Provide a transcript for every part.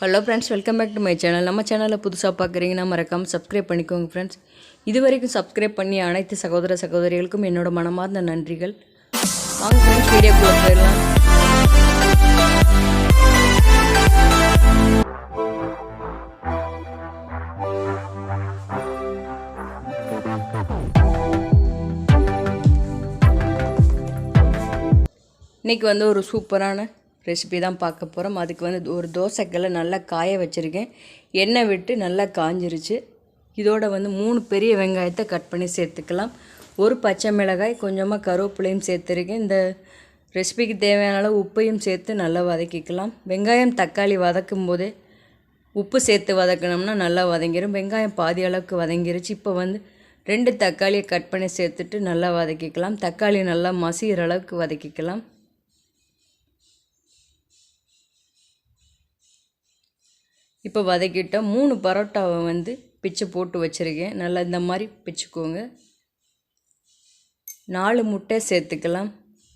Hello friends welcome back to my channel நம்ம சேனலில் புதுசாக பார்க்குறீங்கன்னா மறக்காமல் சப்ஸ்கிரைப் பண்ணிக்கோங்க ஃப்ரெண்ட்ஸ் இது வரைக்கும் சப்ஸ்கிரைப் பண்ணி அனைத்து சகோதர சகோதரிகளுக்கும் என்னோட மனமார்ந்த நன்றிகள். வாங்க ஃப்ரெண்ட்ஸ் வீடியோக்குள்ளே போயிடலாம். இன்றைக்கி வந்து ஒரு சூப்பரான ரெசிபி தான் பார்க்க போகிறோம் அதுக்கு வந்து ஒரு தோசைக்கல்லை நல்லா காய வச்சுருக்கேன். எண்ணெய் விட்டு நல்லா காஞ்சிருச்சு. இதோட வந்து மூணு பெரிய வெங்காயத்தை கட் பண்ணி சேர்த்துக்கலாம். ஒரு பச்சை மிளகாய் கொஞ்சமாக கருவேப்பிலையும் சேர்த்துருக்கேன். இந்த ரெசிபிக்கு தேவையான அளவு உப்பையும் சேர்த்து நல்லா வதக்கிக்கலாம். வெங்காயம் தக்காளி வதக்கும் போதே உப்பு சேர்த்து வதக்கினோம்னா நல்லா வதங்கிடும் வெங்காயம் பாதி அளவுக்கு வதங்கிருச்சு. இப்போ வந்து ரெண்டு தக்காளியை கட் பண்ணி சேர்த்துட்டு நல்லா வதக்கிக்கலாம். தக்காளி நல்லா மசிகிற அளவுக்கு வதக்கிக்கலாம். இப்போ வதக்கிட்ட மூணு பரோட்டாவை வந்து பிச்சு போட்டு வச்சுருக்கேன். நல்லா இந்த மாதிரி பிச்சுக்கோங்க. நாலு முட்டை சேர்த்துக்கலாம்.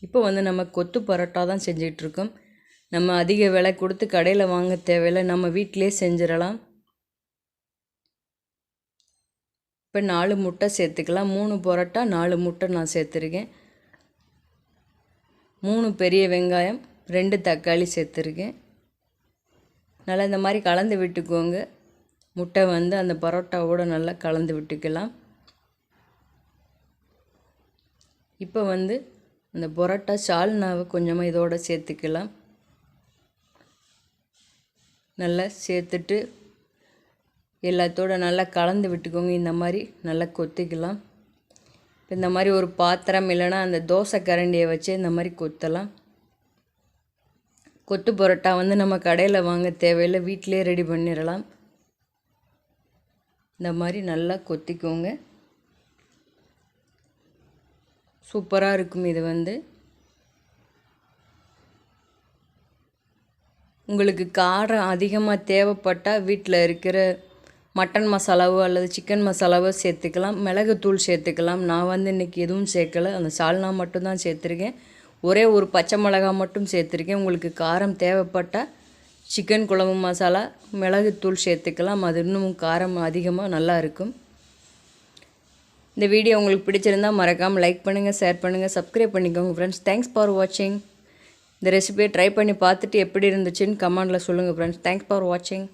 இப்போ வந்து நம்ம கொத்து பரோட்டா தான் செஞ்சிகிட்ருக்கோம் நம்ம அதிக விலை கொடுத்து கடையில் வாங்க தேவையில்லை நம்ம வீட்டிலே செஞ்சிடலாம். இப்போ நாலு முட்டை சேர்த்துக்கலாம். மூணு பரோட்டா நாலு முட்டை நான் சேர்த்துருக்கேன். மூணு பெரிய வெங்காயம் ரெண்டு தக்காளி சேர்த்துருக்கேன். நல்லா இந்த மாதிரி கலந்து விட்டுக்கோங்க. முட்டை வந்து அந்த பரோட்டாவோடு நல்லா கலந்து விட்டுக்கலாம். இப்போ வந்து அந்த பரோட்டா சால்னாவை கொஞ்சமாக இதோட சேர்த்துக்கலாம். நல்லா சேர்த்துட்டு எல்லாத்தோட நல்லா கலந்து விட்டுக்கோங்க. இந்த மாதிரி நல்லா கொத்திக்கலாம். இப்போ இந்த மாதிரி ஒரு பாத்திரம் இல்லைன்னா அந்த தோசை கரண்டியை வச்சு இந்த மாதிரி கொத்தலாம். கொத்து பரோட்டா வந்து நம்ம கடையில் வாங்க தேவையில்லை வீட்டிலே ரெடி பண்ணிடலாம் இந்த மாதிரி நல்லா கொத்திக்கோங்க. சூப்பராக இருக்கும் இது வந்து. உங்களுக்கு காரம் அதிகமாக தேவைப்பட்டால் வீட்டில் இருக்கிற மட்டன் மசாலாவோ அல்லது சிக்கன் மசாலாவோ சேர்த்துக்கலாம். மிளகுத்தூள் சேர்த்துக்கலாம். நான் வந்து இன்றைக்கி எதுவும் சேர்க்கலை. அந்த சால்னா மட்டும்தான் சேர்த்துருக்கேன். ஒரே ஒரு பச்சை மிளகா மட்டும் சேர்த்துருக்கேன். உங்களுக்கு காரம் தேவைப்பட்டால் சிக்கன் குழம்பு மசாலா மிளகுத்தூள் சேர்த்துக்கலாம். அது இன்னும் காரம் அதிகமாக நல்லா இருக்கும். இந்த வீடியோ உங்களுக்கு பிடிச்சிருந்தா மறக்காமல் லைக் பண்ணுங்கள் ஷேர் பண்ணுங்கள் சப்ஸ்கிரைப் பண்ணிக்கோங்க ஃப்ரெண்ட்ஸ் தேங்க்ஸ் ஃபார் வாட்சிங் இந்த ரெசிபியை ட்ரை பண்ணி பார்த்துட்டு எப்படி இருந்துச்சுன்னு கமெண்டில் சொல்லுங்கள் ஃப்ரெண்ட்ஸ் தேங்க்ஸ் ஃபார் வாட்சிங்